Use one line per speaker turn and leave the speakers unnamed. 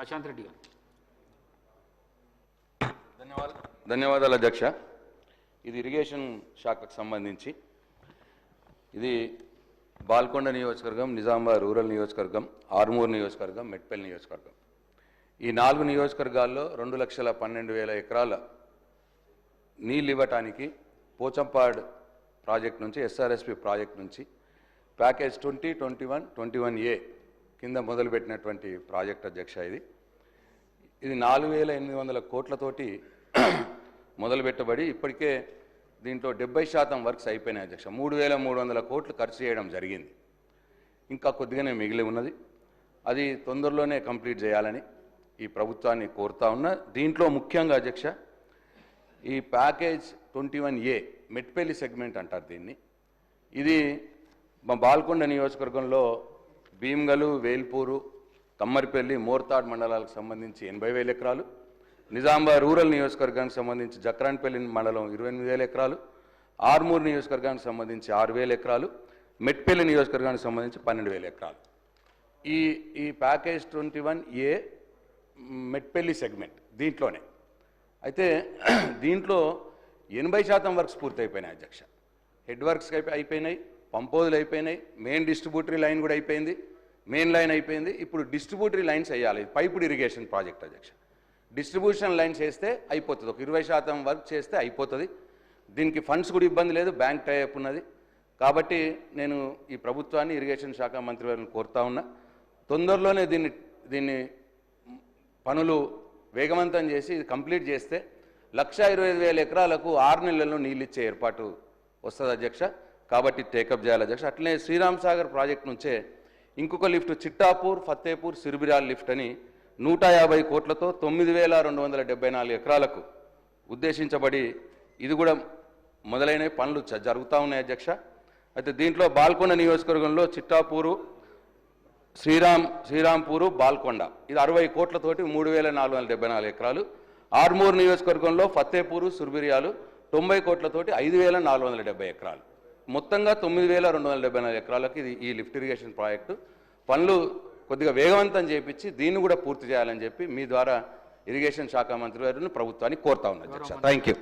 ప్రశాంత్ రెడ్డి గారు. ధన్యవాదాలు. ధన్యవాదాలు అధ్యక్ష. ఇది ఇరిగేషన్ శాఖకు సంబంధించి. ఇది బాల్కొండ నియోజకవర్గం నిజామాబాద్ రూరల్ నియోజకవర్గం ఆర్మూర్ నియోజకవర్గం మెట్పల్లి నియోజకవర్గం. ఈ నాలుగు నియోజకవర్గాల్లో రెండు లక్షల పన్నెండు వేల ఎకరాల నీళ్ళు ఇవ్వటానికి పోచంపాడ్ ప్రాజెక్ట్ నుంచి ఎస్ఆర్ఎస్పి ప్రాజెక్ట్ నుంచి package twenty twenty one twenty one A కింద మొదలుపెట్టినటువంటి ప్రాజెక్ట్ అధ్యక్ష ఇది. ఇది నాలుగు వేల ఎనిమిది వందల కోట్లతోటి మొదలుపెట్టబడి ఇప్పటికే దీంట్లో డెబ్బై శాతం వర్క్స్ అయిపోయినాయి అధ్యక్ష. మూడు వేల మూడు వందల కోట్లు ఖర్చు చేయడం జరిగింది. ఇంకా కొద్దిగానే మిగిలి ఉన్నది. అది తొందరలోనే కంప్లీట్ చేయాలని ఈ ప్రభుత్వాన్ని కోరుతా ఉన్నా. దీంట్లో ముఖ్యంగా అధ్యక్ష ఈ package twenty one A Metpalli segment అంటారు దీన్ని. ఇది మా బాల్కొండ నియోజకవర్గంలో భీమ్గలు వేల్పూరు కమ్మరిపల్లి మోర్తాడ్ మండలాలకు సంబంధించి ఎనభై వేల ఎకరాలు నిజామాబాద్ రూరల్ నియోజకవర్గానికి సంబంధించి జక్రాన్పల్లి మండలం ఇరవై ఎనిమిది వేల ఎకరాలు ఆర్మూర్ నియోజకవర్గానికి సంబంధించి ఆరు వేల ఎకరాలు మెట్పల్లి నియోజకవర్గానికి సంబంధించి పన్నెండు వేల ఎకరాలు. ఈ ఈ package twenty one A Metpalli segment దీంట్లోనే. అయితే దీంట్లో ఎనభై శాతం వర్క్స్ పూర్తయిపోయినాయి అధ్యక్ష. హెడ్ వర్క్స్ అయిపోయినాయి పంపోజులు అయిపోయినాయి మెయిన్ డిస్ట్రిబ్యూటరీ లైన్ కూడా అయిపోయింది. మెయిన్ లైన్ అయిపోయింది. ఇప్పుడు డిస్ట్రిబ్యూటరీ లైన్స్ వేయాలి. పైపుడ్ ఇరిగేషన్ ప్రాజెక్ట్ అధ్యక్ష. డిస్ట్రిబ్యూషన్ లైన్స్ వేస్తే అయిపోతుంది. ఒక ఇరవై శాతం వర్క్ చేస్తే అయిపోతుంది. దీనికి ఫండ్స్ కూడా ఇబ్బంది లేదు. బ్యాంక్ టైప్ ఉన్నది. కాబట్టి నేను ఈ ప్రభుత్వాన్ని ఇరిగేషన్ శాఖ మంత్రి వారిని కోరుతా ఉన్నా. తొందరలోనే దీన్ని దీన్ని పనులు వేగవంతం చేసి ఇది కంప్లీట్ చేస్తే లక్ష ఇరవై ఐదు వేల ఎకరాలకు ఆరు నెలల్లో నీళ్ళు ఇచ్చే ఏర్పాటు వస్తుంది అధ్యక్ష. కాబట్టి టేకప్ చేయాలి అధ్యక్ష. అట్లనే శ్రీరామ్ సాగర్ ప్రాజెక్ట్ నుంచే ఇంకొక లిఫ్ట్ చిట్టాపూర్ ఫత్తేపూర్ సిరిబిరాల్ లిఫ్ట్ అని నూట యాభై కోట్లతో తొమ్మిది వేల రెండు వందల డెబ్బై నాలుగు ఎకరాలకు ఉద్దేశించబడి ఇది కూడా మొదలైన పనులు జరుగుతూ ఉన్నాయి అధ్యక్ష. అయితే దీంట్లో బాల్కొండ నియోజకవర్గంలో చిట్టాపూరు శ్రీరామ్ శ్రీరాంపూరు బాల్కొండ. ఇది అరవై కోట్లతోటి మూడు వేల నాలుగు వందల డెబ్బై నాలుగు ఎకరాలు. ఆర్మూర్ నియోజకవర్గంలో ఫత్తేపూరు సుర్బిరియాలు తొంభై కోట్లతోటి ఐదు వేల నాలుగు వందల డెబ్బై ఎకరాలు. మొత్తంగా తొమ్మిది వేల రెండు వందల డెబ్బై నాలుగు ఎకరాలకు ఇది ఈ లిఫ్ట్ ఇరిగేషన్ ప్రాజెక్టు. పనులు కొద్దిగా వేగవంతం చేపించి దీన్ని కూడా పూర్తి చేయాలని చెప్పి మీ ద్వారా ఇరిగేషన్ శాఖ మంత్రి గారిని ప్రభుత్వాన్ని కోరుతా ఉన్నా అధ్యక్ష. Thank you